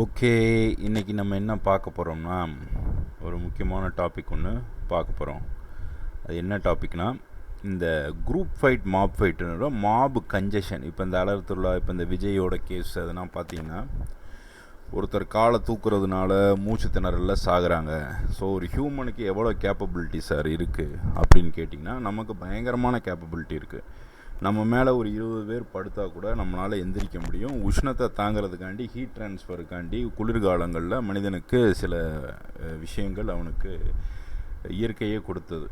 Okay இன்றைக்கி நம்ம என்ன பார்க்க போகிறோம்னா ஒரு முக்கியமான டாபிக் ஒன்று பார்க்க போகிறோம் அது என்ன டாபிக்னா இந்த குரூப் ஃபைட் மாப் ஃபைட்டுன்ற மாப் கஞ்சஷன் இப்போ இந்த அலர்த்துள்ள இப்போ இந்த விஜயோட கேஸ் அதெல்லாம் பார்த்தீங்கன்னா ஒருத்தர் காலை தூக்குறதுனால மூச்சு திணறலில் சாகுறாங்க. ஸோ ஒரு ஹியூமனுக்கு எவ்வளோ கேப்பபிலிட்டி சார் இருக்குது அப்படின்னு கேட்டிங்கன்னா நமக்கு பயங்கரமான கேப்பபிலிட்டி இருக்குது நம்ம மேலே ஒரு இருபது பேர் படுத்தால் கூட நம்மளால் எந்திரிக்க முடியும். உஷ்ணத்தை தாங்கிறதுக்காண்டி ஹீட் ட்ரான்ஸ்ஃபருக்காண்டி குளிர்காலங்களில் மனிதனுக்கு சில விஷயங்கள் அவனுக்கு இயற்கையே கொடுத்தது.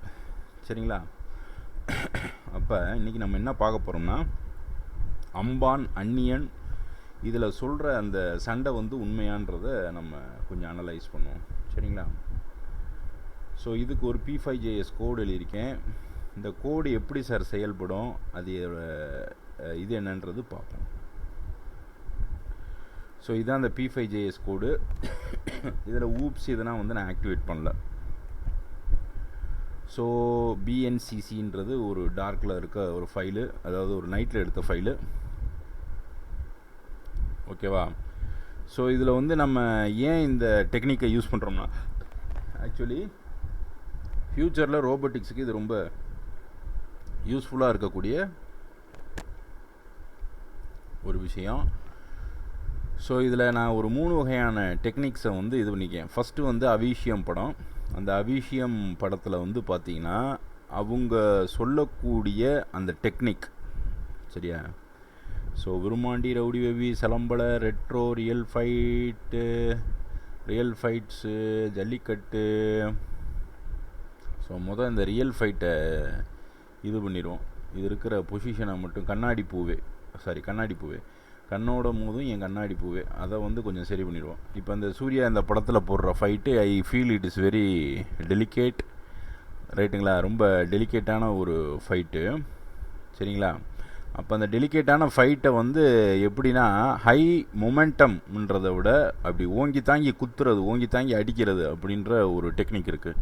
சரிங்களா? அப்போ இன்றைக்கி நம்ம என்ன பார்க்க போகிறோம்னா அம்பான் அந்நியன் இதில் சொல்கிற அந்த சண்டை வந்து உண்மையான்றதை நம்ம கொஞ்சம் அனலைஸ் பண்ணுவோம். சரிங்களா? ஸோ இதுக்கு ஒரு பி ஃபைவ் ஜேஎஸ் கோடு எழுதியிருக்கேன். இந்த கோடு எப்படி சார் செயல்படும்? அது இது என்னன்றது பார்ப்போம். ஸோ இதான் அந்த பி ஃபைவ் ஜேஎஸ் கோடு. இதில் ஊப்ஸ் இதெல்லாம் வந்து நான் ஆக்டிவேட் பண்ணல. ஸோ பிஎன்சிசின்றது ஒரு டார்க்கில் இருக்க ஒரு ஃபைலு அதாவது ஒரு நைட்டில் எடுத்த ஃபைலு ஓகேவா ஸோ இதில் வந்து நம்ம ஏன் இந்த டெக்னிக்கை யூஸ் பண்ணுறோம்னா ஆக்சுவலி ஃப்யூச்சரில் ரோபோட்டிக்ஸுக்கு இது ரொம்ப யூஸ்ஃபுல்லாக இருக்கக்கூடிய ஒரு விஷயம். ஸோ இதில் நான் ஒரு மூணு வகையான டெக்னிக்ஸை வந்து இது பண்ணிக்கேன் ஃபஸ்ட்டு வந்து அவிஷியம் படம். அந்த அவிஷியம் படத்தில் வந்து பார்த்தீங்கன்னா அவங்க சொல்லக்கூடிய அந்த டெக்னிக் சரியா? ஸோ விருமாண்டி ரவுடி வெவி சிலம்பல Retro real fight real fights Jallikattu. So முதல் இந்த ரியல் ஃபைட்டை இது பண்ணிடுவோம். இது இருக்கிற பொசிஷனை மட்டும் கண்ணாடி பூவே. சாரி கண்ணாடி பூவே. கண்ணோட மூதும் என் கண்ணாடி பூவே. அதை வந்து கொஞ்சம் சரி பண்ணிடுவோம். இப்போ அந்த சூர்யா இந்த படத்தில் போடுற fight I feel it is very delicate ரைட்டுங்களா ரொம்ப டெலிகேட்டான ஒரு ஃபைட்டு சரிங்களா? அப்போ அந்த டெலிகேட்டான ஃபைட்டை வந்து எப்படின்னா ஹை மொமெண்டம்ன்றதை விட அப்படி ஓங்கி தாங்கி குத்துறது ஓங்கி தாங்கி அடிக்கிறது அப்படின்ற ஒரு டெக்னிக் இருக்குது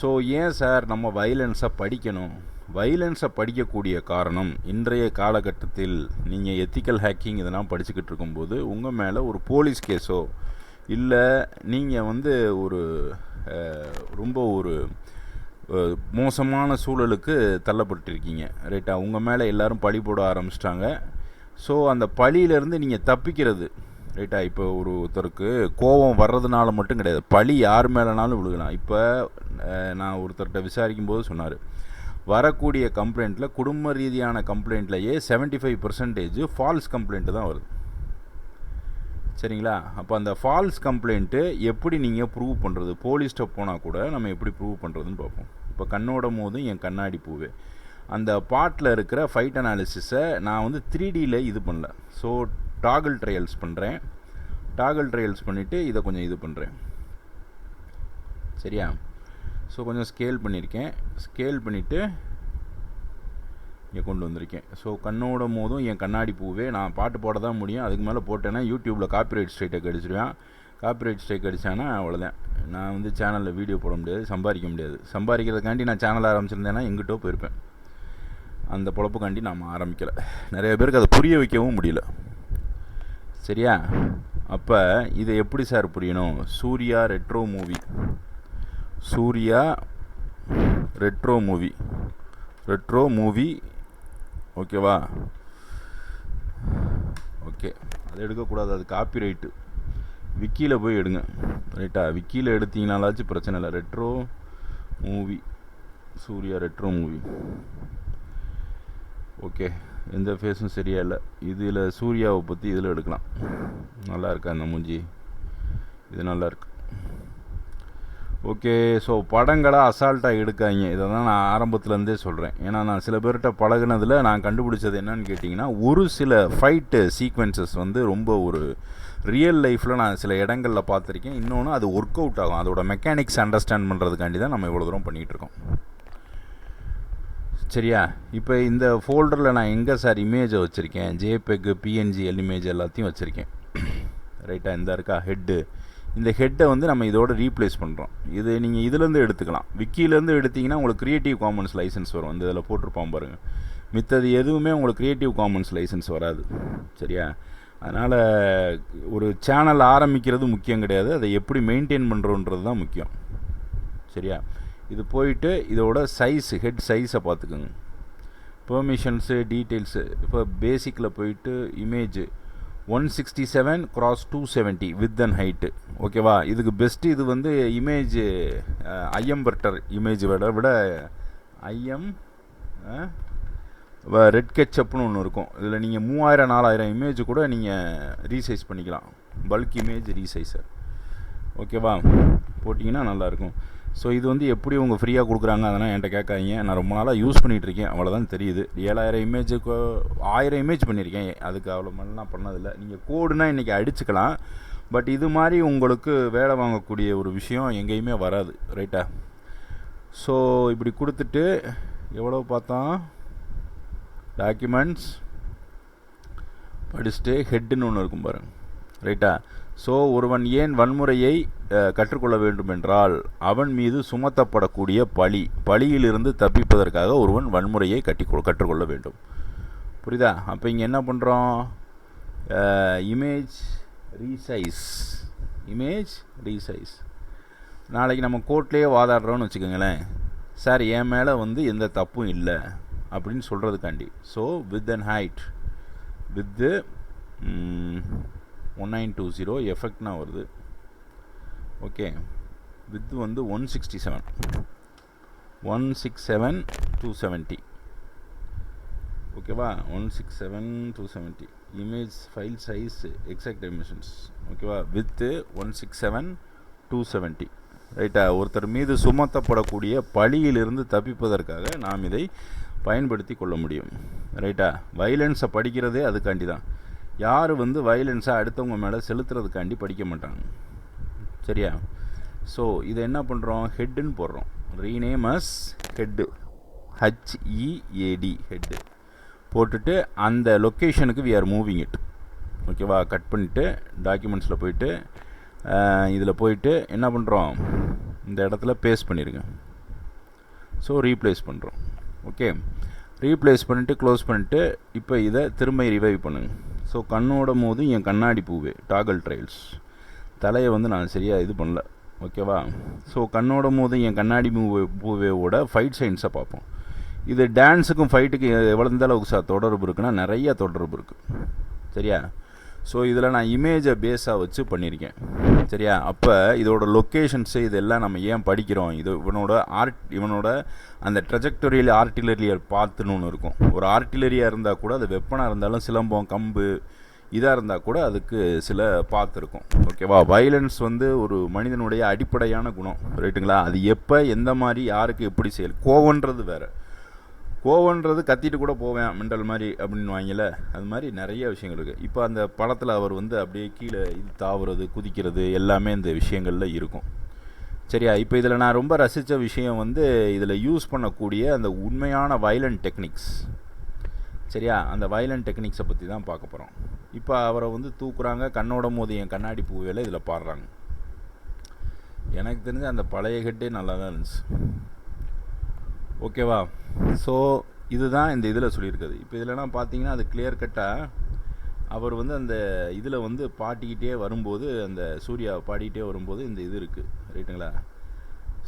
ஸோ ஏன் சார் நம்ம வயலன்ஸை படிக்கணும்? வைலன்ஸை படிக்கக்கூடிய காரணம் இன்றைய காலகட்டத்தில் நீங்கள் எத்திக்கல் ஹேக்கிங் இதெல்லாம் படிச்சுக்கிட்டு இருக்கும்போது உங்கள் மேலே ஒரு போலீஸ் கேஸோ இல்லை நீங்கள் வந்து ஒரு ரொம்ப ஒரு மோசமான சூழலுக்கு தள்ளப்பட்டிருக்கீங்க ரைட்டா உங்கள் மேலே எல்லாரும் பழி போட ஆரம்பிச்சிட்டாங்க. ஸோ அந்த பழியிலேருந்து நீங்கள் தப்பிக்கிறது ரைட்டா இப்போ ஒரு ஒருத்தருக்கு கோபம் வர்றதுனால மட்டும் கிடையாது பழி யார் மேலேனாலும் விழுகலாம். இப்போ நான் ஒருத்தர்கிட்ட விசாரிக்கும் போது சொன்னார் வரக்கூடிய கம்ப்ளைண்ட்டில் குடும்ப ரீதியான கம்ப்ளைண்ட்லேயே seventy five percentage false complaint தான் வருது. சரிங்களா? அப்போ அந்த ஃபால்ஸ் கம்ப்ளைண்ட்டு எப்படி நீங்கள் ப்ரூவ் பண்ணுறது போலீஸ்ட்ட போனால் கூட நம்ம எப்படி ப்ரூவ் பண்ணுறதுன்னு பார்ப்போம். இப்போ கண்ணோட மோதும் என் கண்ணாடி பூவே. அந்த பாட்டில் இருக்கிற ஃபைட் அனாலிசிஸை நான் வந்து த்ரீ டியில் இது பண்ணல. ஸோ டாகிள் ட்ரையல்ஸ் பண்ணுறேன் டாகிள் ட்ரையல்ஸ் பண்ணிவிட்டு இதை கொஞ்சம் இது பண்ணுறேன் சரியா? ஸோ கொஞ்சம் ஸ்கேல் பண்ணியிருக்கேன் ஸ்கேல் பண்ணிவிட்டு இங்கே கொண்டு வந்திருக்கேன். ஸோ கண்ணோட போதும் என் கண்ணாடி பூவே. நான் பாட்டு போட தான் முடியும். அதுக்கு மேலே போட்டேன்னா யூடியூப்பில் காப்பிரைட் ஸ்ட்ரைட்டை அடிச்சிருவேன் காப்பிரைட் ஸ்ட்ரைக் அடித்தானா அவ்வளோதான் நான் வந்து சேனலில் வீடியோ போட முடியாது சம்பாதிக்க முடியாது. சம்பாதிக்கிறதுக்காண்டி நான் சேனல் ஆரம்பிச்சிருந்தேன்னா எங்கிட்டோ போயிருப்பேன். அந்த பொழப்புக்காண்டி நாம் ஆரம்பிக்கலை. நிறைய பேருக்கு அதை புரிய வைக்கவும் முடியல. சரியா? அப்போ இதை எப்படி சார் புரியணும்? Suriya Retro movie Suriya Retro movie Retro movie ஓகேவா ஓகே அது எடுக்கக்கூடாது அது காப்பி ரைட்டு விக்கியில் போய் எடுங்க. ரைட்டா விக்கியில் எடுத்தீங்கனாலாச்சும் பிரச்சனை இல்லை. Retro movie Suriya Retro movie okay எந்த ஃபேஸும் சரியா இல்லை. இதில் சூர்யாவை பற்றி இதில் எடுக்கலாம். நல்லா இருக்கா அந்த மூஞ்சி? இது நல்லா இருக்கு. ஓகே ஸோ படங்களை அசால்ட்டாக எடுக்காங்க இதை தான் நான் ஆரம்பத்துலேருந்தே சொல்கிறேன் ஏன்னா நான் சில பேர்கிட்ட பழகுனதில் நான் கண்டுபிடிச்சது என்னன்னு கேட்டிங்கன்னா ஒரு சில ஃபைட்டு சீக்வென்சஸ் வந்து ரொம்ப ஒரு ரியல் லைஃப்பில் நான் சில இடங்களில் பார்த்துருக்கேன். இன்னொன்று அது ஒர்க் அவுட் ஆகும். அதோட மெக்கானிக்ஸ் அண்டர்ஸ்டாண்ட் பண்ணுறதுக்காண்டி தான் நம்ம இவ்வளோ தூரம் பண்ணிகிட்டு இருக்கோம். சரியா? இப்போ இந்த ஃபோல்டரில் நான் எங்கே சார் இமேஜை வச்சுருக்கேன்? ஜேபெக்கு பிஎன்ஜி எல் இமேஜ் எல்லாத்தையும் வச்சுருக்கேன். ரைட்டாக இந்த இருக்கா? ஹெட்டு இந்த ஹெட்டை வந்து நம்ம இதோட ரீப்ளேஸ் பண்ணுறோம் இது நீங்கள் இதுலேருந்து எடுத்துக்கலாம். விக்கிலேருந்து எடுத்தீங்கன்னா உங்களுக்கு க்ரியேட்டிவ் காமன்ஸ் லைசன்ஸ் வரும். இந்த இதில் போட்டிருப்போம் பாருங்கள் மித்தது எதுவுமே உங்களுக்கு க்ரியேட்டிவ் காமன்ஸ் லைசன்ஸ் வராது. சரியா? அதனால் ஒரு சேனல் ஆரம்பிக்கிறது முக்கியம் கிடையாது. அதை எப்படி மெயின்டைன் பண்ணுறோன்றது தான் முக்கியம். சரியா? இது போயிட்டு இதோட சைஸ் ஹெட் சைஸை பார்த்துக்குங்க. பெர்மிஷன்ஸு டீட்டெயில்ஸு இப்போ பேசிக்கில் போயிட்டு image one sixty seven cross two seventy width and height ஓகேவா இதுக்கு பெஸ்ட்டு இது வந்து இமேஜ் ஐஎம் பர்டர் இமேஜ் விட விட ஐஎம் ரெட் கெச்சப்னு ஒன்று இருக்கும். இதில் நீங்கள் மூவாயிரம் நாலாயிரம் இமேஜ் கூட நீங்கள் ரீசைஸ் பண்ணிக்கலாம். பல்க் இமேஜ் ரீசைஸர் ஓகேவா போட்டிங்கன்னா நல்லாயிருக்கும் ஸோ இது வந்து எப்படி உங்கள் ஃப்ரீயாக கொடுக்குறாங்க? அதெல்லாம் என்கிட்ட கேட்காதீங்க. நான் ரொம்ப நாளாக யூஸ் பண்ணிகிட்ருக்கேன் அவ்வளோதான் தெரியுது. ஏழாயிரம் இமேஜுக்கு ஆயிரம் இமேஜ் பண்ணியிருக்கேன் அதுக்கு அவ்வளோ மாதிரிலாம் பண்ணதில்லை. நீங்கள் கோடுனா இன்றைக்கி அடிச்சுக்கலாம். பட் இது மாதிரி உங்களுக்கு வேலை வாங்கக்கூடிய ஒரு விஷயம் எங்கேயுமே வராது. ரைட்டா ஸோ இப்படி கொடுத்துட்டு எவ்வளோ பார்த்தா டாக்குமெண்ட்ஸ் படிச்சுட்டு ஹெட்டுன்னு ஒன்று இருக்கும் பாருங்கள் ரைட்டா ஸோ ஒருவன் ஏன் வன்முறையை கற்றுக்கொள்ள வேண்டும் என்றால் அவன் மீது சுமத்தப்படக்கூடிய பழி பழியிலிருந்து தப்பிப்பதற்காக ஒருவன் வன்முறையை கட்டி கற்றுக்கொள்ள வேண்டும். புரியுதா? அப்போ இங்கே என்ன பண்ணுறோம் இமேஜ் ரீசைஸ் இமேஜ் ரீசைஸ் நாளைக்கு நம்ம கோர்ட்லேயே வாதாடுறோன்னு வச்சுக்கோங்களேன். சார் என் மேலே வந்து எந்த தப்பும் இல்லை. அப்படின்னு சொல்கிறதுக்காண்டி so width and height width one nine two zero எஃபெக்ட்னா வருது. ஓகே வித் வந்து one sixty seven one six seven two seventy ஓகேவா one six seven two seventy image file size exact dimensions ஓகேவா width one six seven two seventy ரைட்டா ஒருத்தர் மீது சுமத்தப்படக்கூடிய பழியிலிருந்து தப்பிப்பதற்காக நாம் இதை பயன்படுத்தி கொள்ள முடியும். ரைட்டா வைலன்ஸை படிக்கிறதே அதுக்காண்டி தான் யார் வந்து வயலன்ஸாக அடுத்தவங்க மேலே செலுத்துறதுக்காண்டி படிக்க மாட்டாங்க. சரியா? ஸோ இதை என்ன பண்ணுறோம் ஹெட்டுன்னு போடுறோம். Rename as head H E A D head போட்டுட்டு அந்த லொக்கேஷனுக்கு வி ஆர் மூவிங் இட் ஓகேவா கட் பண்ணிவிட்டு டாக்குமெண்ட்ஸில் போயிட்டு இதில் போயிட்டு என்ன பண்ணுறோம் இந்த இடத்துல பேஸ்ட் பண்ணிடுங்க ஸோ ரீப்ளேஸ் பண்ணுறோம் ஓகே ரீப்ளேஸ் பண்ணிவிட்டு க்ளோஸ் பண்ணிவிட்டு இப்போ இதை திரும்ப ரிவைவ் பண்ணுங்கள் ஸோ கண்ணோட போது என் கண்ணாடி பூவே டாகல் ட்ரையல்ஸ் தலையை வந்து நான் சரியாக இது பண்ணல. ஓகேவா ஸோ கண்ணோட போது என் கண்ணாடி பூவே பூவேவோட ஃபைட் சைன்ஸை பார்ப்போம். இது டான்ஸுக்கும் ஃபைட்டுக்கும் எவ்வளோ அளவுக்கு சார் தொடர்பு இருக்குன்னா நிறைய தொடர்பு இருக்குது சரியா? ஸோ இதில் நான் இமேஜை பேஸாக வச்சு பண்ணியிருக்கேன் சரியா? அப்போ இதோட லொக்கேஷன்ஸு இதெல்லாம் நம்ம ஏன் படிக்கிறோம்? இது இவனோட ஆர்ட் இவனோட அந்த ட்ரெஜக்டரியில் ஆர்டிலரியல் பார்த்துன்னு ஒன்று இருக்கும். ஒரு ஆர்டிலரியாக இருந்தால் கூட அது வெப்பனாக இருந்தாலும் சிலம்பம் கம்பு இதாக இருந்தால் கூட அதுக்கு சில பார்த்துருக்கும் ஓகேவா வைலன்ஸ் வந்து ஒரு மனிதனுடைய அடிப்படையான குணம். ரைட்டுங்களா அது எப்போ எந்த மாதிரி யாருக்கு எப்படி செயல் கோவன்றது வேறு. கோவன்றது கத்திட்டு கூட போவேன் மிண்டல் மாதிரி அப்படின்னு வாங்கல அது மாதிரி நிறைய விஷயங்கள் இருக்குது இப்போ அந்த படத்தில் அவர் வந்து அப்படியே கீழே இது தாவுறது குதிக்கிறது எல்லாமே இந்த விஷயங்களில் இருக்கும். சரியா? இப்போ இதில் நான் ரொம்ப ரசித்த விஷயம் வந்து இதில் யூஸ் பண்ணக்கூடிய அந்த உண்மையான வயலண்ட் டெக்னிக்ஸ் சரியா? அந்த வயலண்ட் டெக்னிக்ஸை பற்றி தான் பார்க்க போகிறோம் இப்போ அவரை வந்து தூக்குறாங்க கண்ணோட மோதி என் கண்ணாடி பூவையில் இதில் பாடுறாங்க. எனக்கு தெரிஞ்ச அந்த பழைய ஹெட்டே நல்லா தான் இருந்துச்சு. ஓகேவா? ஸோ இதுதான் இந்த இதில் சொல்லியிருக்குது இப்போ இதிலலாம் பார்த்தீங்கன்னா அது கிளியர் கட்டாக அவர் வந்து அந்த இதில் வந்து பாட்டிக்கிட்டே வரும்போது அந்த சூர்யா பாடிக்கிட்டே வரும்போது இந்த இது இருக்குது ரைட்டுங்களா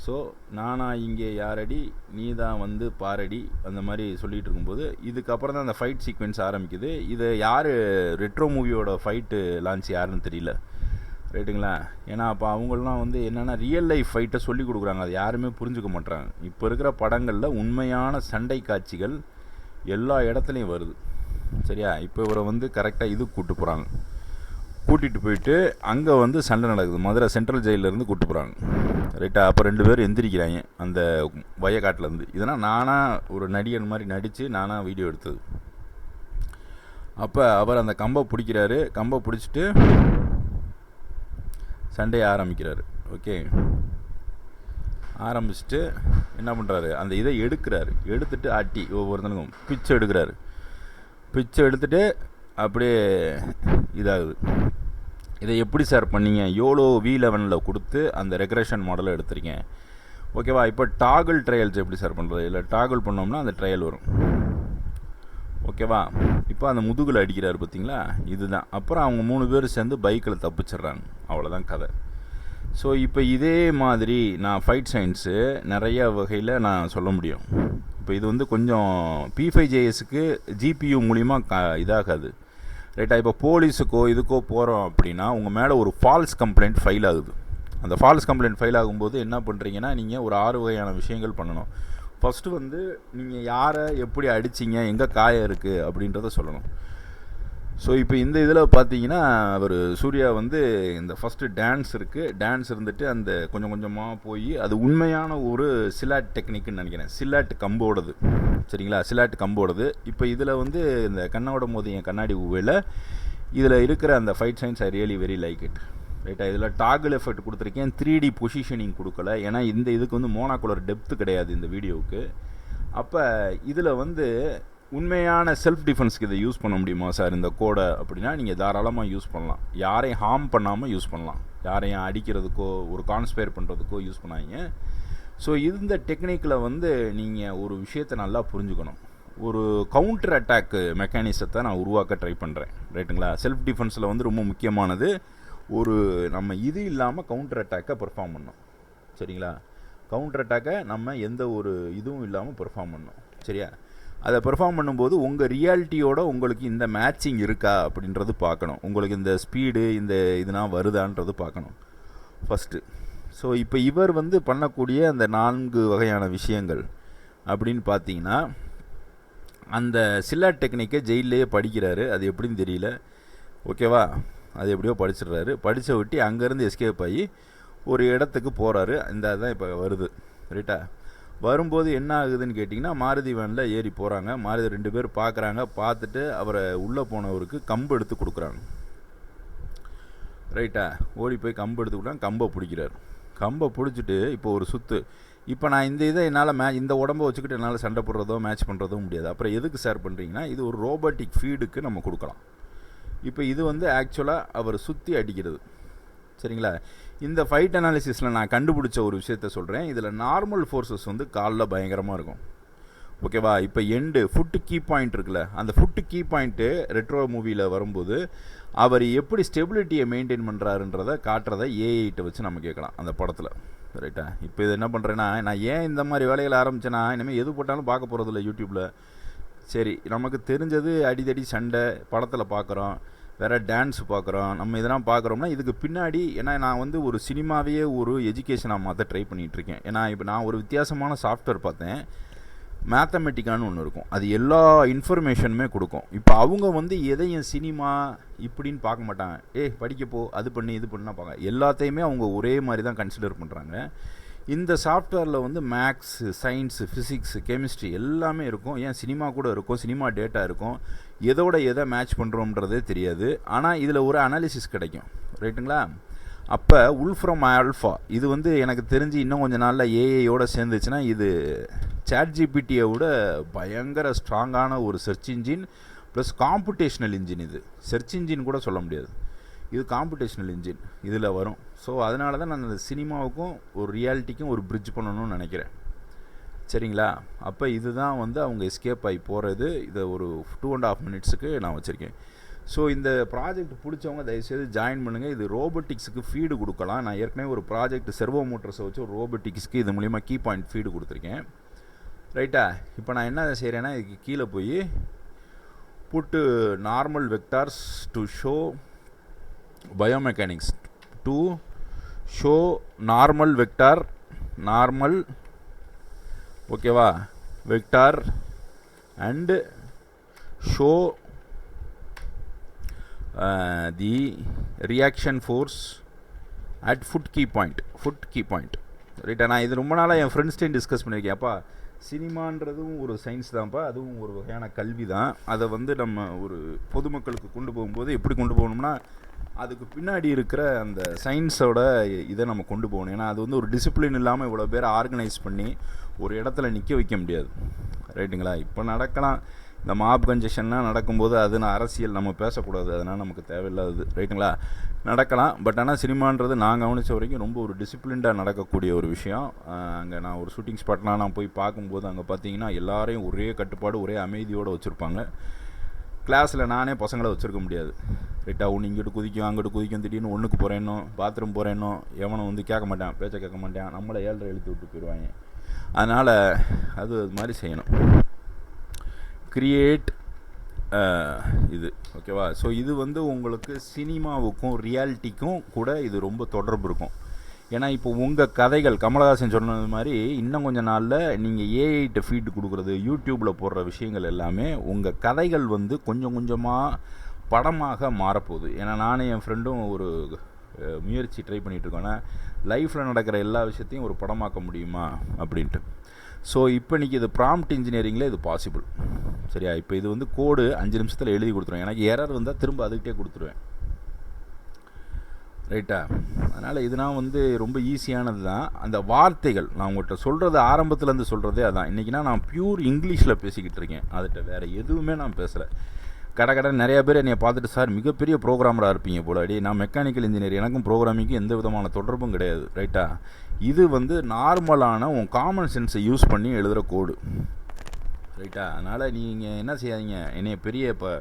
ஸோ நானா இங்கே யாரடி நீ தான் வந்து பாரடி அந்த மாதிரி சொல்லிகிட்டு இருக்கும்போது இதுக்கப்புறம் தான் அந்த ஃபைட் சீக்வென்ஸ் ஆரம்பிக்குது. இது யார் ரெட்ரோ மூவியோட ஃபைட்டு லான்ச் யாருன்னு தெரியல. ரைட்டுங்களா ஏன்னா அப்போ அவங்களாம் வந்து என்னென்னா ரியல் லைஃப் ஃபைட்டை சொல்லி கொடுக்குறாங்க. அது யாருமே புரிஞ்சுக்க மாட்டாங்க இப்போ இருக்கிற படங்களில் உண்மையான சண்டை காட்சிகள் எல்லா இடத்துலையும் வருது. சரியா? இப்போ இவரை வந்து கரெக்டாக இது கூப்பிட்டு போகிறாங்க கூட்டிகிட்டு போயிட்டு அங்கே வந்து சண்டை நடக்குது. மதுரை சென்ட்ரல் ஜெயிலேருந்து கூப்பிட்டு போகிறாங்க ரைட்டா அப்போ ரெண்டு பேரும் எந்திரிக்கிறாங்க. அந்த வயக்காட்டிலேருந்து இதெல்லாம் நானாக ஒரு நடிகன் மாதிரி நடித்து நானாக வீடியோ எடுத்தது. அப்போ அவர் அந்த கம்பை பிடிக்கிறாரு. கம்பை பிடிச்சிட்டு சண்டையை ஆரம்பிக்கிறார். ஓகே ஆரம்பிச்சுட்டு என்ன பண்ணுறாரு அந்த இதை எடுக்கிறாரு. எடுத்துட்டு ஆட்டி ஒவ்வொருத்தனுக்கும் பிச்சை எடுக்கிறாரு. பிச்சை எடுத்துட்டு அப்படியே இதாகுது. இதை எப்படி சார் பண்ணீங்க? எவ்வளோ வி லெவனில் கொடுத்து அந்த ரெக்ரேஷன் மாடலை எடுத்துருக்கீங்க? ஓகேவா இப்போ டாகிள் ட்ரையல்ஸ் எப்படி சார் பண்ணுறது இல்லை டாகிள் பண்ணோம்னா அந்த ட்ரையல் வரும். ஓகேவா? இப்போ அந்த முதுகில் அடிக்கிறார் பார்த்தீங்களா இதுதான். அப்புறம் அவங்க மூணு பேர் சேர்ந்து பைக்கில் தப்பிச்சிடுறாங்க. அவ்வளோதான் கதை. ஸோ இப்போ இதே மாதிரி நான் ஃபைட் சயின்ஸு நிறைய வகையில் நான் சொல்ல முடியும். இப்போ இது வந்து கொஞ்சம் பி ஃபைவ் ஜேஎஸ்க்கு ஜிபியு மூலிமா க இதாகாது. ரைட்டா இப்போ போலீஸுக்கோ இதுக்கோ போகிறோம் அப்படின்னா உங்கள் மேலே ஒரு ஃபால்ஸ் கம்ப்ளைண்ட் ஃபைல் ஆகுது. அந்த ஃபால்ஸ் கம்ப்ளைண்ட் ஃபைல் ஆகும்போது என்ன பண்ணுறீங்கன்னா நீங்கள் ஒரு ஆறு வகையான விஷயங்கள் பண்ணணும். ஃபஸ்ட்டு வந்து நீங்கள் யாரை எப்படி அடிச்சிங்க எங்கே காயம் இருக்குது அப்படின்றத சொல்லணும். ஸோ இப்போ இந்த இதில் பார்த்தீங்கன்னா அவர் சூர்யா வந்து இந்த ஃபஸ்ட்டு டான்ஸ் இருக்குது டான்ஸ் இருந்துட்டு அந்த கொஞ்சம் கொஞ்சமாக போய் அது உண்மையான ஒரு சிலாட் டெக்னிக்குன்னு நினைக்கிறேன். சிலாட் கம்போடது. சரிங்களா? சிலாட் கம்போடது. இப்போ இதில் வந்து இந்த கண்ணோட மோதி என் கண்ணாடி உவையில் இதில் இருக்கிற அந்த fight science I really very like it ரைட்டா இதில் டாகிள் எஃபெக்ட் கொடுத்துருக்கேன். த்ரீ டி பொசிஷனிங் கொடுக்கல. ஏன்னா இந்த இதுக்கு வந்து மோனாகுலர் டெப்த்து கிடையாது இந்த வீடியோவுக்கு. அப்போ இதில் வந்து உண்மையான செல்ஃப் டிஃபென்ஸ்க்கு இதை யூஸ் பண்ண முடியுமா சார் இந்த கோடை அப்படின்னா நீங்கள் தாராளமாக யூஸ் பண்ணலாம். யாரையும் ஹார்ம் பண்ணாமல் யூஸ் பண்ணலாம். யாரையும் அடிக்கிறதுக்கோ ஒரு கான்ஸ்பயர் பண்ணுறதுக்கோ யூஸ் பண்ணாங்க ஸோ இந்த டெக்னிக்கில் வந்து நீங்கள் ஒரு விஷயத்தை நல்லா புரிஞ்சுக்கணும். ஒரு கவுண்டர் அட்டாக்கு மெக்கானிசத்தை நான் உருவாக்க ட்ரை பண்ணுறேன் ரைட்டுங்களா செல்ஃப் டிஃபென்ஸில் வந்து ரொம்ப முக்கியமானது. ஒரு நம்ம இது இல்லாமல் கவுண்டர் அட்டாக்கை பெர்ஃபார்ம் பண்ணோம். சரிங்களா? கவுண்டர் அட்டாக்கை நம்ம எந்த ஒரு இதுவும் இல்லாமல் பெர்ஃபார்ம் பண்ணோம். சரியா? அதை பெர்ஃபார்ம் பண்ணும்போது உங்கள் ரியாலிட்டியோட உங்களுக்கு இந்த மேட்சிங் இருக்கா அப்படின்றது பார்க்கணும். உங்களுக்கு இந்த ஸ்பீடு இந்த இதெல்லாம் வருதான்றது பார்க்கணும். ஃபஸ்ட்டு ஸோ இப்போ இவர் வந்து பண்ணக்கூடிய அந்த நான்கு வகையான விஷயங்கள் அப்படின்னு பார்த்தீங்கன்னா அந்த சில்லா டெக்னிக்கை ஜெயிலே படிக்கிறாரு. அது எப்படின்னு தெரியல. ஓகேவா அது எப்படியோ படிச்சிடுறாரு. படித்த விட்டு அங்கேருந்து எஸ்கேப் ஆகி ஒரு இடத்துக்கு போகிறாரு இந்த தான் இப்போ வருது. ரைட்டா வரும்போது என்ன ஆகுதுன்னு கேட்டிங்கன்னா மாருதி வேனில் ஏறி போகிறாங்க மாருதி ரெண்டு பேர் பார்க்குறாங்க பார்த்துட்டு அவரை உள்ளே போனவருக்கு கம்பு எடுத்து கொடுக்குறாங்க. ரைட்டா ஓடி போய் கம்பு எடுத்து கொடுக்குறாங்க. கம்பை பிடிக்கிறார். கம்பை பிடிச்சிட்டு இப்போ ஒரு சுற்று இப்போ நான் இந்த இதை என்னால் மே இந்த உடம்பை வச்சுக்கிட்டு என்னால் சண்டை போடுறதோ மேட்ச் பண்ணுறதோ முடியாது. அப்புறம் எதுக்கு சார் பண்ணுறீங்கன்னா இது ஒரு ரோபோட்டிக் ஃபீடுக்கு நம்ம கொடுக்கலாம். இப்போ இது வந்து ஆக்சுவலாக அவர் சுற்றி அடிக்கிறது. சரிங்களா? இந்த ஃபைட் அனாலிசிஸில் நான் கண்டுபிடிச்ச ஒரு விஷயத்த சொல்கிறேன் இதில் நார்மல் ஃபோர்ஸஸ் வந்து காலில் பயங்கரமாக இருக்கும். ஓகேவா இப்போ எண்டு ஃபுட்டு கீ பாயிண்ட் இருக்குல்ல அந்த ஃபுட்டு கீ பாயிண்ட்டு ரெட்ரோ மூவியில் வரும்போது அவர் எப்படி ஸ்டெபிலிட்டியை மெயின்டைன் பண்ணுறாருன்றதை காட்டுறதை ஏஐட்டை வச்சு நம்ம கேட்கலாம் அந்த படத்தில். ரைட்டா இப்போ இது என்ன பண்ணுறேன்னா நான் ஏன் இந்த மாதிரி வேலைகளை ஆரம்பித்தேன்னா இனிமேல் எது போட்டாலும் பார்க்க போகிறதில்ல யூடியூப்பில் சரி நமக்கு தெரிஞ்சது அடிதடி சண்டை படத்தில் பார்க்குறோம். வேறு டான்ஸ் பார்க்குறோம். நம்ம இதெல்லாம் பார்க்குறோம்னா இதுக்கு பின்னாடி ஏன்னா நான் வந்து ஒரு சினிமாவையே ஒரு எஜுகேஷனாக மாற்ற ட்ரை பண்ணிகிட்ருக்கேன் ஏன்னா இப்போ நான் ஒரு வித்தியாசமான சாஃப்ட்வேர் பார்த்தேன். மேத்தமெட்டிக்கான்னு ஒன்று இருக்கும். அது எல்லா இன்ஃபர்மேஷனுமே கொடுக்கும். இப்போ அவங்க வந்து எதையும் சினிமா இப்படின்னு பார்க்க மாட்டாங்க. ஏ படிக்கப்போ அது பண்ணி இது பண்ணால் பார்க்க எல்லாத்தையுமே அவங்க ஒரே மாதிரி தான் கன்சிடர் பண்ணுறாங்க இந்த சாஃப்ட்வேரில் வந்து மேக்ஸு சயின்ஸு ஃபிசிக்ஸு கெமிஸ்ட்ரி எல்லாமே இருக்கும். ஏன் சினிமா கூட இருக்கும். சினிமா டேட்டா இருக்கும். எதோட எதை மேட்ச் பண்ணுறோன்றதே தெரியாது. ஆனால் இதில் ஒரு அனாலிசிஸ் கிடைக்கும். ரைட்டுங்களா அப்போ உல் ஃப்ரம் ஆல்ஃபா இது வந்து எனக்கு தெரிஞ்சு இன்னும் கொஞ்சம் நாளில் ஏஐயோடு சேர்ந்துச்சுன்னா இது சேட் ஜிபிடியை விட பயங்கர ஸ்ட்ராங்கான ஒரு search engine plus computational engine இது. சர்ச் இன்ஜின் கூட சொல்ல முடியாது. இது காம்படிஷனல் இன்ஜின் இதில் வரும். ஸோ அதனால தான் நான் அந்த சினிமாவுக்கும் ஒரு ரியாலிட்டிக்கும் ஒரு பிரிட்ஜ் பண்ணணும்னு நினைக்கிறேன். சரிங்களா? அப்போ இதுதான் வந்து அவங்க எஸ்கேப் ஆகி போகிறது இதை ஒரு டூ அண்ட் ஆஃப் மினிட்ஸுக்கு நான் வச்சுருக்கேன். ஸோ இந்த ப்ராஜெக்ட் பிடிச்சவங்க தயவுசெய்து ஜாயின் பண்ணுங்கள் இது ரோபோட்டிக்ஸுக்கு ஃபீடு கொடுக்கலாம். நான் ஏற்கனவே ஒரு ப்ராஜெக்ட் செர்வோ மோட்டர்ஸை வச்சு ரோபோட்டிக்ஸ்க்கு இது மூலிமா கீ பாயிண்ட் ஃபீடு கொடுத்துருக்கேன். ரைட்டா இப்போ நான் என்ன செய்கிறேன்னா இதுக்கு கீழே போய் put normal vectors to show biomechanics to show normal vector normal ஓகேவா vector and show the reaction force at foot key point foot key point ரைட்டா நான் இது ரொம்ப நாளாக என் ஃப்ரெண்ட்ஸ்டையும் டிஸ்கஸ் பண்ணியிருக்கேன் அப்பா சினிமான்றதும் ஒரு சயின்ஸ் தான்ப்பா. அதுவும் ஒரு வகையான கல்வி தான் அதை வந்து நம்ம ஒரு பொதுமக்களுக்கு கொண்டு போகும்போது எப்படி கொண்டு போகணும்னா அதுக்கு பின்னாடி இருக்கிற அந்த சயின்ஸோட இதை நம்ம கொண்டு போகணும். ஏன்னா அது வந்து ஒரு டிசிப்ளின் இல்லாமல் இவ்வளோ பேர் ஆர்கனைஸ் பண்ணி ஒரு இடத்துல நிற்க வைக்க முடியாது. ரைட்டுங்களா இப்போ நடக்கலாம். இந்த மாப் கன்ஜெஷன்லாம் நடக்கும்போது அது நான் அரசியல் நம்ம பேசக்கூடாது. அதனால் நமக்கு தேவையில்லாதது. ரைட்டுங்களா நடக்கலாம். பட் ஆனால் சினிமான்றது நான் கவனித்த வரைக்கும் ரொம்ப ஒரு டிசிப்ளின்டாக நடக்கக்கூடிய ஒரு விஷயம். அங்கே நான் ஒரு ஷூட்டிங் ஸ்பாட்லாம் நான் போய் பார்க்கும்போது அங்கே பார்த்தீங்கன்னா எல்லாரையும் ஒரே கட்டுப்பாடு ஒரே அமைதியோடு வச்சுருப்பாங்க. கிளாஸில் நானே பசங்களை வச்சுருக்க முடியாது. ரிட்டா ஒன்று இங்கிட்டு குதிக்கும் அங்கிட்டு குதிக்கும் திடீர்னு ஒன்றுக்கு போகிறேன்னோ பாத்ரூம் போகிறேன்னோ எவனும் வந்து கேட்க மாட்டான் பேச்சை கேட்க மாட்டான் நம்மளை ஏழரை எழுத்து விட்டு போயிடுவாங்க. அதனால் அது அது மாதிரி செய்யணும். கிரியேட் இது ஓகேவா ஸோ இது வந்து உங்களுக்கு சினிமாவுக்கும் ரியாலிட்டிக்கும் கூட இது ரொம்ப தொடர்பு இருக்கும். ஏன்னா இப்போ உங்கள் கதைகள் கமலஹாசன் சொன்னது மாதிரி இன்னும் கொஞ்ச நாளில் நீங்கள் ஏஐட்ட ஃபீட் கொடுக்குறது யூடியூப்பில் போடுற விஷயங்கள் எல்லாமே உங்கள் கதைகள் வந்து கொஞ்சம் கொஞ்சமாக படமாக மாறப்போகுது. ஏன்னா நானும் என் ஃப்ரெண்டும் ஒரு முயற்சி ட்ரை பண்ணிகிட்ருக்கோன்னா லைஃப்பில் நடக்கிற எல்லா விஷயத்தையும் ஒரு படமாக்க முடியுமா? அப்படின்ட்டு. ஸோ இப்போ இன்றைக்கி இது ப்ராம்ப்ட் இன்ஜினியரிங்கில் இது பாசிபிள் சரியா? இப்போ இது வந்து கோடு அஞ்சு நிமிஷத்தில் எழுதி கொடுத்துருவேன் எனக்கு எரர் வந்தால் திரும்ப அதுக்கிட்டே கொடுத்துருவேன். ரைட்டா அதனால் இதுனால் வந்து ரொம்ப ஈஸியானது தான். அந்த வார்த்தைகள் நான் உங்கள்கிட்ட சொல்கிறது ஆரம்பத்துலேருந்து சொல்கிறதே அதான். இன்றைக்கினா நான் ப்யூர் இங்கிலீஷில் பேசிக்கிட்டு இருக்கேன். அதுகிட்ட வேறு எதுவுமே நான் பேசலை. கடை கடை நிறைய பேர் என்னை பார்த்துட்டு சார் மிகப்பெரிய ப்ரோக்ராமராக இருப்பீங்க போல. அடி நான் மெக்கானிக்கல் இன்ஜினியர் எனக்கும் ப்ரோக்ராமிங்கும் எந்த விதமான தொடர்பும் கிடையாது. ரைட்டா இது வந்து நார்மலான உன் காமன் சென்ஸை யூஸ் பண்ணி எழுதுகிற கோடு ரைட்டா அதனால் நீங்கள் என்ன செய்யாதீங்க. என்னைய பெரிய இப்போ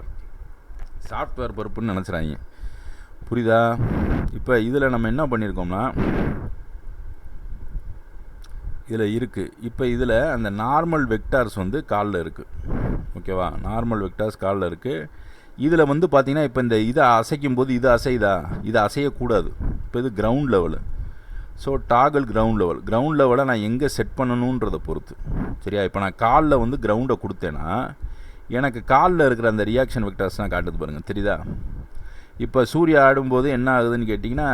சாஃப்ட்வேர் பருப்புன்னு நினச்சிடாங்க புரியுதா? இப்போ இதில் நம்ம என்ன பண்ணியிருக்கோம்னா இதில் இருக்குது இப்போ இதில் அந்த நார்மல் வெக்டார்ஸ் வந்து காலில் இருக்குது ஓகேவா? நார்மல் வெக்டார்ஸ் காலில் இருக்குது இதில் வந்து பார்த்தீங்கன்னா இப்போ இந்த இதை அசைக்கும் போது இது அசைதா இது அசையக்கூடாது. இப்போ இது ground level so toggle ground level ground லெவலை நான் எங்கே செட் பண்ணணுன்றதை பொறுத்து. சரியா? இப்போ நான் காலில் வந்து கிரவுண்டை கொடுத்தேன்னா எனக்கு காலில் இருக்கிற அந்த ரியாக்ஷன் வெக்டர்ஸ் நான் காட்டுது பாருங்கள் தெரியுதா? இப்போ சூர்யா ஆடும்போது என்ன ஆகுதுன்னு கேட்டிங்கன்னா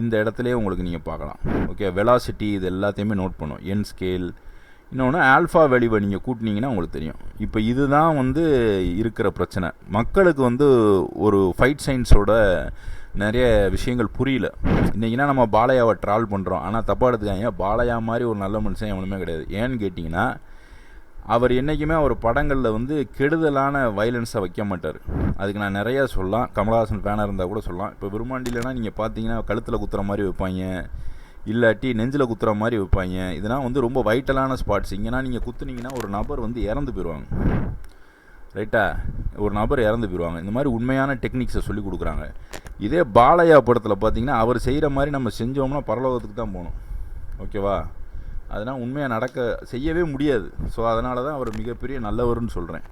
இந்த இடத்துலையே உங்களுக்கு நீங்கள் பார்க்கலாம். ஓகே வெலாசிட்டி இது எல்லாத்தையுமே நோட் பண்ணும். என் ஸ்கேல் இன்னொன்று ஆல்ஃபா வெளிவை நீங்கள் கூட்டினீங்கன்னா உங்களுக்கு தெரியும். இப்போ இதுதான் வந்து இருக்கிற பிரச்சனை. மக்களுக்கு வந்து ஒரு ஃபைட் சயின்ஸோட நிறைய விஷயங்கள் புரியல. இன்றைக்கினா நம்ம பாலையாவை ட்ரால் பண்ணுறோம் ஆனால் தப்பாக எடுத்துக்காங்க பாலையா மாதிரி ஒரு நல்ல மனுஷன் எவனுமே கிடையாது. ஏன்னு கேட்டிங்கன்னா அவர் என்றைக்குமே அவர் படங்களில் வந்து கெடுதலான வைலன்ஸை வைக்க மாட்டார். அதுக்கு நான் நிறையா சொல்லலாம். கமலஹாசன் ஃபேனாக இருந்தால் கூட சொல்லலாம். இப்போ விரும்மாண்டிலனா நீங்கள் பார்த்தீங்கன்னா கழுத்தில் குத்துற மாதிரி வைப்பாங்க. இல்லாட்டி நெஞ்சில் குத்துற மாதிரி வைப்பாங்க. இதெல்லாம் வந்து ரொம்ப வைட்டலான ஸ்பாட்ஸ் இங்கேனா நீங்கள் குத்துனீங்கன்னா ஒரு நபர் வந்து இறந்து போயிடுவாங்க ரைட்டா ஒரு நபர் இறந்து போயிடுவாங்க இந்த மாதிரி உண்மையான டெக்னிக்ஸை சொல்லி கொடுக்குறாங்க. இதே பாலையா படத்தில் பார்த்தீங்கன்னா அவர் செய்கிற மாதிரி நம்ம செஞ்சோம்னா பரலோகத்துக்கு தான் போகணும். ஓகேவா அதெல்லாம் உண்மையாக நடக்க செய்யவே முடியாது. ஸோ அதனால தான் அவர் மிகப்பெரிய நல்லவர்னு சொல்கிறேன்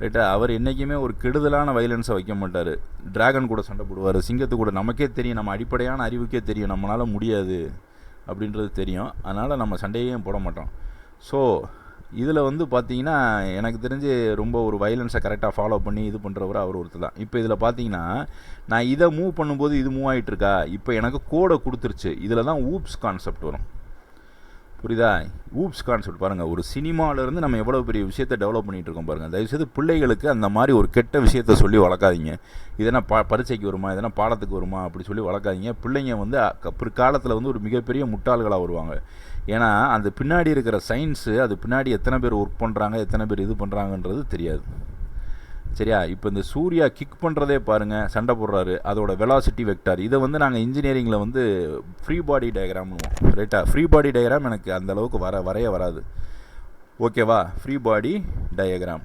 ரைட்டா? அவர் என்றைக்குமே ஒரு கெடுதலான வைலன்ஸை வைக்க மாட்டார். டிராகன் கூட சண்டை போடுவார் சிங்கத்து கூட. நமக்கே தெரியும் நம்ம அடிப்படையான அறிவுக்கே தெரியும். நம்மளால் முடியாது அப்படின்றது தெரியும். அதனால் நம்ம சண்டையும் போட மாட்டோம். ஸோ இதில் வந்து பார்த்தீங்கன்னா எனக்கு தெரிஞ்சு ரொம்ப ஒரு வைலன்ஸை கரெக்டாக ஃபாலோ பண்ணி இது பண்ணுறவர் அவர் ஒருத்தர் தான். இப்போ இதில் பார்த்தீங்கன்னா நான் இதை மூவ் பண்ணும்போது இது மூவ் ஆகிட்டு இருக்கா இப்போ எனக்கு கோடை கொடுத்துருச்சு. இதில் தான் ஊப்ஸ் கான்செப்ட் வரும். புரியுதா? ஊப்ஸ் கான்செப்ட் பாருங்கள் ஒரு சினிமாவிலேருந்து நம்ம எவ்வளோ பெரிய விஷயத்தை டெவலப் பண்ணிகிட்டு இருக்கோம் பாருங்கள் தயவுசெய்து பிள்ளைகளுக்கு அந்த மாதிரி ஒரு கெட்ட விஷயத்த சொல்லி வளர்க்காதீங்க. இதென்னா பா பரீட்சைக்கு வருமா? இதெல்லாம் பாடத்துக்கு வருமா? அப்படி சொல்லி வளர்க்காதீங்க. பிள்ளைங்க வந்து பிற்காலத்தில் வந்து ஒரு மிகப்பெரிய முட்டாள்களாக வருவாங்க. ஏன்னா அந்த பின்னாடி இருக்கிற சயின்ஸு அது பின்னாடி எத்தனை பேர் ஒர்க் பண்ணுறாங்க எத்தனை பேர் இது பண்ணுறாங்கன்றது தெரியாது. சரியா? இப்போ இந்த சூர்யா கிக் பண்ணுறதே பாருங்கள் சண்டை போடுறாரு. அதோட வெலாசிட்டி வெக்டார் இதை வந்து நாங்கள் இன்ஜினியரிங்கில் வந்து ஃப்ரீ பாடி டயக்ராம்னுவோம் ரைட்டா ஃப்ரீ பாடி டயக்ராம் எனக்கு அந்த அளவுக்கு வர வரைய வராது. ஓகேவா ஃப்ரீ பாடி டயக்ராம்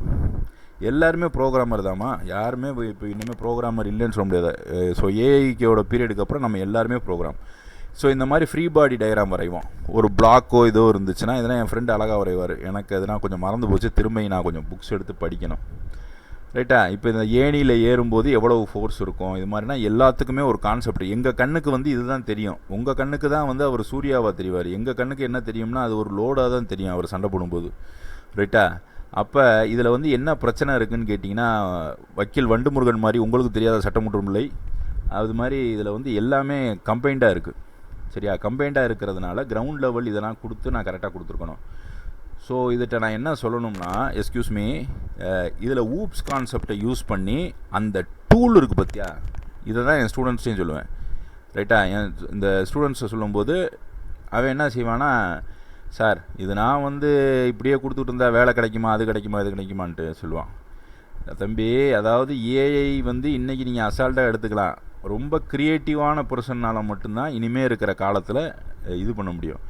எல்லாருமே ப்ரோக்ராமர் தாம்மா. யாருமே இப்போ இப்போ இனிமேல் ப்ரோக்ராமர் இல்லைன்னு சொல்ல முடியாது. ஸோ ஏஐக்கோட பீரியடுக்கு அப்புறம் நம்ம எல்லாருமே ப்ரோக்ராம் ஸோ இந்த மாதிரி ஃப்ரீ பாடி டயக்ராம் வரைவோம். ஒரு பிளாக்கோ ஏதோ இருந்துச்சுன்னா இதெல்லாம் என் ஃப்ரெண்டு அழகாக வரைவார். எனக்கு அதெல்லாம் கொஞ்சம் மறந்து போச்சு. திரும்பி நான் கொஞ்சம் புக்ஸ் எடுத்து படிக்கணும். ரைட்டா? இப்போ இந்த ஏணியில் ஏறும்போது எவ்வளவு ஃபோர்ஸ் இருக்கும்? இது மாதிரினா எல்லாத்துக்குமே ஒரு கான்செப்ட் எங்கள் கண்ணுக்கு வந்து இதுதான் தெரியும். உங்கள் கண்ணுக்கு தான் வந்து அவர் சூர்யாவாக தெரிவார். எங்கள் கண்ணுக்கு என்ன தெரியும்னா அது ஒரு லோடாக தான் தெரியும் அவர் சண்டை போடும்போது. ரைட்டா? அப்போ இதில் வந்து என்ன பிரச்சனை இருக்குன்னு கேட்டிங்கன்னா வக்கீல் வண்டுமுருகன் மாதிரி உங்களுக்கு தெரியாத சட்டமன்றம் இல்லை. அது மாதிரி இதில் வந்து எல்லாமே கம்பைண்டாக இருக்குது சரியா? கம்பைண்டாக இருக்கிறதுனால கிரவுண்ட் லெவல் இதெல்லாம் கொடுத்து நான் கரெக்டாக கொடுத்துருக்கணும். ஸோ இதுகிட்ட நான் என்ன சொல்லணும்னா எஸ்கியூஸ் மீ இதில் ஊப்ஸ் கான்செப்டை யூஸ் பண்ணி அந்த டூல் இருக்குது பார்த்தியா இதை தான் என் ஸ்டூடெண்ட்ஸையும் சொல்லுவேன். ரைட்டா என் இந்த ஸ்டூடெண்ட்ஸை சொல்லும்போது அவன் என்ன செய்வானா சார் இது நான் வந்து இப்படியே கொடுத்துட்டு இருந்தால் வேலை கிடைக்குமா? அது கிடைக்குமா? இது கிடைக்குமான்ட்டு சொல்லுவான். தம்பி அதாவது ஏஐ வந்து இன்றைக்கி நீங்கள் அசால்ட்டாக எடுத்துக்கலாம். ரொம்ப க்ரியேட்டிவான பர்சன்னால் மட்டும்தான் இனிமேல் இருக்கிற காலத்தில் இது பண்ண முடியும்.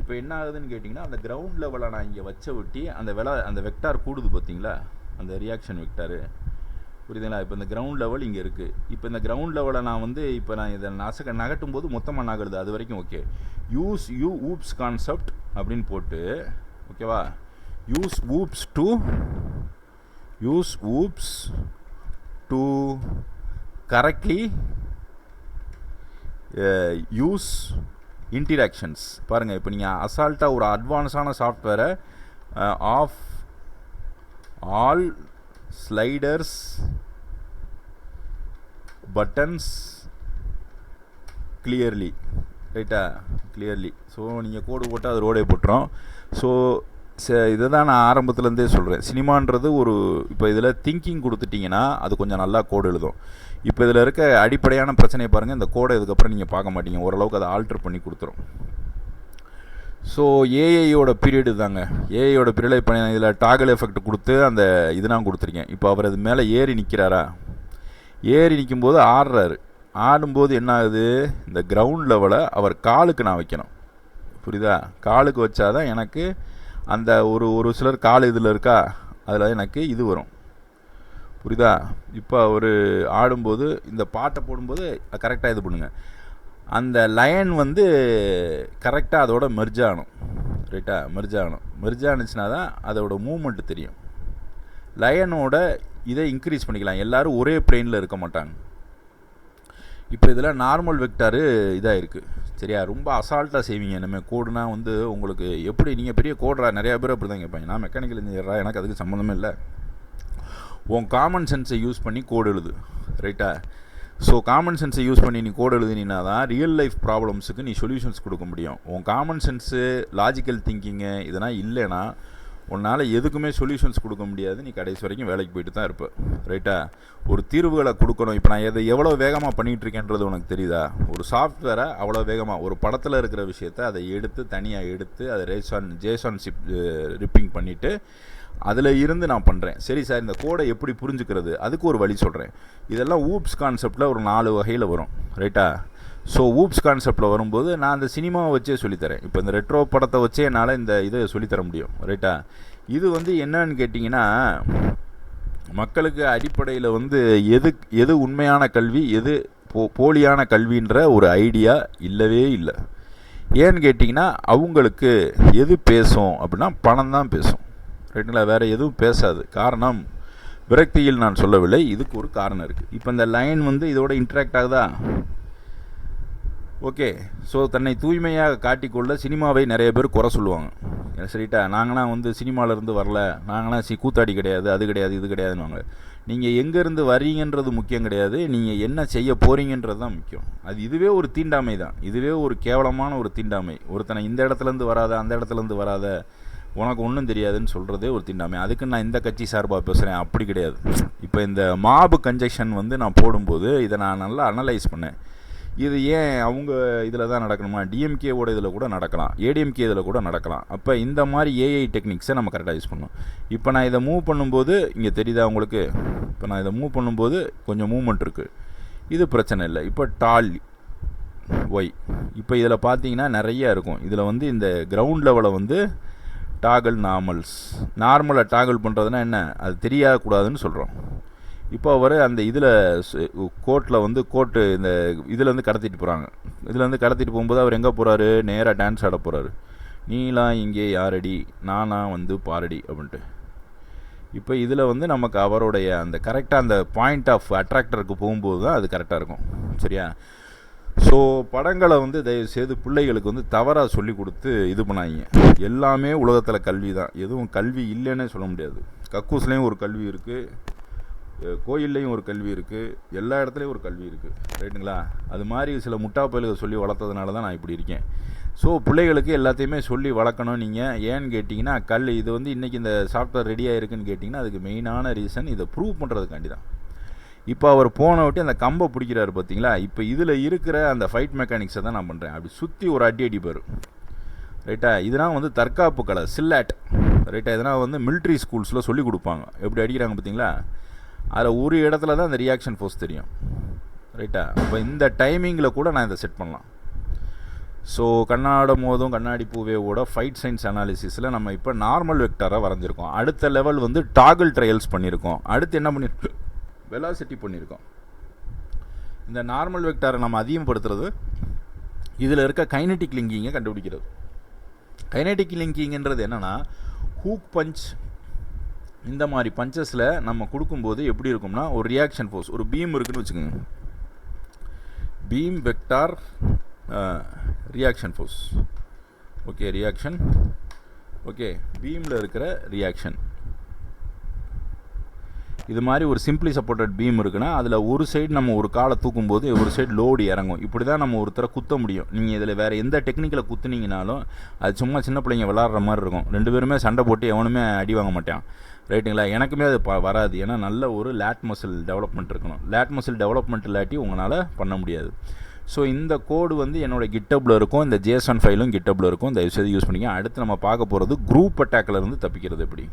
இப்போ என்ன ஆகுதுன்னு கேட்டிங்கன்னா அந்த கிரவுண்ட் லெவலை நான் இங்கே வச்ச ஒட்டி அந்த வெல அந்த வெக்டார் கூடுது பார்த்தீங்களா? அந்த ரியாக்ஷன் வெக்டாரு புரியுதுங்களா? இப்போ இந்த கிரவுண்ட் லெவல் இங்கே இருக்குது இப்போ இந்த கிரவுண்ட் லெவலை நான் வந்து இப்போ நான் இதை நசக்க நகட்டும் போது மொத்தமாக நகருது. அது வரைக்கும் okay use you OOPS concept அப்படின்னு போட்டு ஓகேவா use OOPS to use OOPS to correctly use interactions பாருங்கள் இப்போ நீங்கள் அசால்ட்டாக ஒரு அட்வான்ஸான சாஃப்ட்வேரை of all sliders buttons clearly ரைட்டா கிளியர்லி ஸோ நீங்கள் கோடு போட்டால் அது ரோடே போட்டுரும். ஸோ இதை தான் நான் ஆரம்பத்துலேருந்தே சொல்கிறேன் சினிமான்றது ஒரு இப்போ இதில் திங்கிங் கொடுத்துட்டிங்கன்னா அது கொஞ்சம் நல்லா கோடு எழுதும். இப்போ இதில் இருக்க அடிப்படையான பிரச்சனையை பாருங்கள் இந்த கோடை இதுக்கப்புறம் நீங்கள் பார்க்க மாட்டீங்க. ஓரளவுக்கு அதை ஆல்ட்ரு பண்ணி கொடுத்துரும். ஸோ ஏஐயோட பீரியடு தாங்க ஏஐயோட பீரியடில் இப்போ இதில் டாகல் எஃபெக்ட் கொடுத்து அந்த இதெல்லாம் கொடுத்துருக்கேன். இப்போ அவர் அது மேலே ஏறி நிற்கிறாரா ஏறி நிற்கும்போது ஆடுறாரு. ஆடும்போது என்ன ஆகுது இந்த கிரவுண்ட் லெவலை அவர் காலுக்கு நான் வைக்கணும். புரியுதா? காலுக்கு வச்சாதான் எனக்கு அந்த ஒரு ஒரு சிலர் கால் இதில் இருக்கா? அதில் எனக்கு இது வரும். புரியுதா? இப்போ ஒரு ஆடும்போது இந்த பாட்டை போடும்போது கரெக்டாக இது பண்ணுங்க. அந்த லயன் வந்து கரெக்டாக அதோட மெர்ஜ் ஆகணும். ரைட்டா மெர்ஜ் ஆகணும். மெர்ஜ் ஆனிச்சுனா தான் அதோட மூமெண்ட் தெரியும். லயனோட இதை இன்க்ரீஸ் பண்ணிக்கலாம். எல்லோரும் ஒரே பிளெயினில் இருக்க மாட்டாங்க. இப்போ இதில் நார்மல் வெக்டாரு இதாக இருக்குது சரியா? ரொம்ப அசால்ட்டாக செய்வீங்க இனிமேல் கோடுனா வந்து உங்களுக்கு எப்படி நீங்கள் பெரிய கோடுறா நிறையா பேர் அப்படி தான் கேட்பாங்க. நான் மெக்கானிக்கல் இன்ஜினியரா எனக்கு அதுக்கு சம்மந்தமே இல்லை. உன் காமன் சென்ஸை யூஸ் பண்ணி கோடு எழுது. ரைட்டா ஸோ காமன் சென்ஸை யூஸ் பண்ணி நீ கோடு எழுதினா தான் ரியல் லைஃப் ப்ராப்ளம்ஸுக்கு நீ சொல்யூஷன்ஸ் கொடுக்க முடியும். உன் காமன் சென்ஸு லாஜிக்கல் திங்கிங்கு இதெல்லாம் இல்லைன்னா உன்னால் எதுக்குமே சொல்யூஷன்ஸ் கொடுக்க முடியாது. நீ கடைசி வரைக்கும் வேலைக்கு போயிட்டு தான் இருப்ப. ரைட்டா ஒரு தீர்வுகளை கொடுக்கணும். இப்போ நான் எதை எவ்வளோ வேகமாக பண்ணிகிட்டு இருக்கேன்றது உனக்கு தெரியுதா? ஒரு சாஃப்ட்வேரை அவ்வளோ வேகமாக ஒரு படத்தில் இருக்கிற விஷயத்த அதை எடுத்து தனியாக எடுத்து அதை ரேசான் ஜேசான் சிப் ரிப்பிங் பண்ணிவிட்டு அதில் இருந்து நான் பண்ணுறேன் சரி சார் இந்த கோடை எப்படி புரிஞ்சுக்கிறது? அதுக்கு ஒரு வழி சொல்கிறேன் இதெல்லாம் ஊப்ஸ் கான்செப்டில் ஒரு நாலு வகையில் வரும். ரைட்டா ஸோ ஊப்ஸ் கான்செப்டில் வரும்போது நான் அந்த சினிமாவை வச்சே சொல்லித்தரேன். இப்போ இந்த ரெட்ரோ படத்தை வச்சே என்னால் இந்த இதை சொல்லித்தர முடியும். ரைட்டா இது வந்து என்னன்னு கேட்டிங்கன்னா மக்களுக்கு அடிப்படையில் வந்து எது எது உண்மையான கல்வி எது போ போலியான கல்வின்ற ஒரு ஐடியா இல்லவே இல்லை. ஏன்னு கேட்டிங்கன்னா அவங்களுக்கு எது பேசும் அப்படின்னா பணம் தான் பேசும். ரைட்டுங்களா வேறு எதுவும் பேசாது. காரணம் விரக்தியில் நான் சொல்லவில்லை. இதுக்கு ஒரு காரணம் இருக்குது இப்போ இந்த லைன் வந்து இதோட இன்ட்ராக்ட் ஆகுதா? ஓகே. ஸோ தன்னை தூய்மையாக காட்டிக்கொள்ள சினிமாவை நிறைய பேர் குறை சொல்லுவாங்க. சரிட்டா நாங்களாம் வந்து சினிமாவிலேருந்து வரல. நாங்களாம் சி கூத்தாடி கிடையாது அது கிடையாது இது கிடையாதுன்னு நீங்கள் எங்கேருந்து வரீங்கன்றது முக்கியம் கிடையாது. நீங்கள் என்ன செய்ய போகிறீங்கன்றது தான் முக்கியம். அது இதுவே ஒரு தீண்டாமை தான். இதுவே ஒரு கேவலமான ஒரு தீண்டாமை. ஒருத்தனை இந்த இடத்துலேருந்து வராத அந்த இடத்துலேருந்து வராத உனக்கு ஒன்றும் தெரியாதுன்னு சொல்கிறதே ஒரு தீண்டாமை. அதுக்கு நான் இந்த கட்சி சார்பாக பேசுகிறேன் அப்படி கிடையாது. இப்போ இந்த மாபு கன்ஜெக்ஷன் வந்து நான் போடும்போது இதை நான் நல்லா அனலைஸ் பண்ணேன். இது ஏன் அவங்க இதில் தான் நடக்கணுமா? டிஎம்கேவோட இதில் கூட நடக்கலாம். ஏடிஎம்கே இதில் கூட நடக்கலாம். அப்போ இந்த மாதிரி ஏஐ டெக்னிக்ஸை நம்ம கரெக்டாக யூஸ் பண்ணணும். இப்போ நான் இதை மூவ் பண்ணும்போது இங்கே தெரியுதா உங்களுக்கு? இப்போ நான் இதை மூவ் பண்ணும்போது கொஞ்சம் மூமெண்ட் இருக்குது இது பிரச்சனை இல்லை. இப்போ டால் ஒய் இப்போ இதில் பார்த்தீங்கன்னா நிறைய இருக்கும். இதில் வந்து இந்த கிரவுண்ட் லெவலை வந்து டாகல் நார்மல்ஸ் நார்மலாக டாகல் பண்ணுறதுனா என்ன? அது தெரியக்கூடாதுன்னு சொல்கிறோம் இப்போ அவர் அந்த இதில் கோர்ட்டில் வந்து கோர்ட்டு இந்த இதுலேருந்து கடத்திட்டு போகிறாங்க இதுலேருந்து கடத்திட்டு போகும்போது அவர் எங்கே போகிறாரு நேராக டான்ஸ் ஆட போகிறாரு நீலாம் இங்கே யாரடி? நானா வந்து பாரடி அப்படின்ட்டு. இப்போ இதில் வந்து நமக்கு அவருடைய அந்த கரெக்டாக அந்த பாயிண்ட் ஆஃப் அட்ராக்டருக்கு போகும்போது தான் அது கரெக்டாக இருக்கும். சரியா? ஸோ படங்களை வந்து தயவு செய்து பிள்ளைகளுக்கு வந்து தவறாக சொல்லி கொடுத்து இது பண்ணாங்க எல்லாமே உலகத்தில் கல்வி தான் எதுவும் கல்வி இல்லைன்னே சொல்ல முடியாது. கக்கூஸ்லேயும் ஒரு கல்வி இருக்குது கோயில்லையும் ஒரு கல்வி இருக்குது எல்லா இடத்துலையும் ஒரு கல்வி இருக்குது ரைட்டுங்களா அது மாதிரி சில முட்டா பயலுக்கு சொல்லி வளர்த்ததுனால தான் நான் இப்படி இருக்கேன். ஸோ பிள்ளைகளுக்கு எல்லாத்தையுமே சொல்லி வளர்க்கணும் நீங்கள் ஏன்னு கேட்டிங்கன்னா கல் இது வந்து இன்றைக்கி இந்த சாஃப்ட்வேர் ரெடியாக இருக்குன்னு கேட்டிங்கன்னா அதுக்கு மெயினான ரீசன் இதை ப்ரூவ் பண்ணுறதுக்காண்டி தான். இப்போ அவர் போன விட்டு அந்த கம்பை பிடிக்கிறாரு பார்த்தீங்களா இப்போ இதில் இருக்கிற அந்த ஃபைட் மெக்கானிக்ஸை தான் நான் பண்ணுறேன் அப்படி சுற்றி ஒரு அடி அடிப்பார். ரைட்டா இதெல்லாம் வந்து தற்காப்பு கலை சில்லாட் ரைட்டா இதெல்லாம் வந்து மிலிட்ரி ஸ்கூல்ஸில் சொல்லி கொடுப்பாங்க. எப்படி அடிக்கிறாங்க பார்த்தீங்களா அதில் ஒரு இடத்துல தான் அந்த ரியாக்ஷன் ஃபோர்ஸ் தெரியும். ரைட்டா அப்போ இந்த டைமிங்கில் கூட நான் இதை செட் பண்ணலாம். ஸோ கண்ணாடம் மோதும் கண்ணாடி பூவேவோட ஃபைட் சயின்ஸ் அனாலிசிஸில் நம்ம இப்போ நார்மல் வெக்டராக வரைஞ்சிருக்கோம். அடுத்த லெவல் வந்து டாகிள் ட்ரையல்ஸ் பண்ணியிருக்கோம் அடுத்து என்ன பண்ணியிருக்கோம் வெலாசிட்டி பண்ணியிருக்கோம் இந்த நார்மல் வெக்டாரை நம்ம அதிகப்படுத்துறது இதில் இருக்க கைனட்டிக் லிங்கிங்கை கண்டுபிடிக்கிறது. கைனட்டிக் லிங்கிங்கிறது என்னென்னா ஹூக் பஞ்ச் இந்த மாதிரி பஞ்சஸில் நம்ம கொடுக்கும்போது எப்படி இருக்கும்னா ஒரு ரியாக்ஷன் ஃபோர்ஸ் ஒரு பீம் இருக்குதுன்னு வச்சுக்கோங்க. Beam vector reaction force okay reaction okay பீமில் இருக்கிற ரியாக்ஷன் இது மாதிரி ஒரு சிம்பிளி சப்போர்ட்டட் பீம் இருக்குன்னா அதில் ஒரு சைடு நம்ம ஒரு காலை தூக்கும்போது ஒரு சைடு லோடு இறங்கும். இப்படி தான் நம்ம ஒருத்தரை குத்த முடியும். நீங்கள் இதில் வேறு எந்த டெக்னிக்கில் குத்துனீங்கனாலும் அது சும்மா சின்ன பிள்ளைங்க விளாட்ற மாதிரி இருக்கும். ரெண்டு பேருமே சண்டை போட்டு எவனுமே அடி வாங்க மாட்டான். ரைட்டுங்களா எனக்குமே அது ப வராது. ஏன்னா நல்ல ஒரு லேட் மசில் டெவலப்மெண்ட் இருக்கணும். லேட் மசில் டெவலப்மெண்ட் இல்லாட்டி உங்களால் பண்ண முடியாது. ஸோ இந்த கோடு வந்து என்னோடய கிட்டப்பில் இருக்கும். இந்த ஜேசன் ஃபைலும் கிட்டப்பில் இருக்கும். தயவுசெய்து யூஸ் பண்ணிக்க அடுத்து நம்ம பார்க்க போகிறது குரூப் அட்டாக்ல இருந்து தப்பிக்கிறது எப்படி?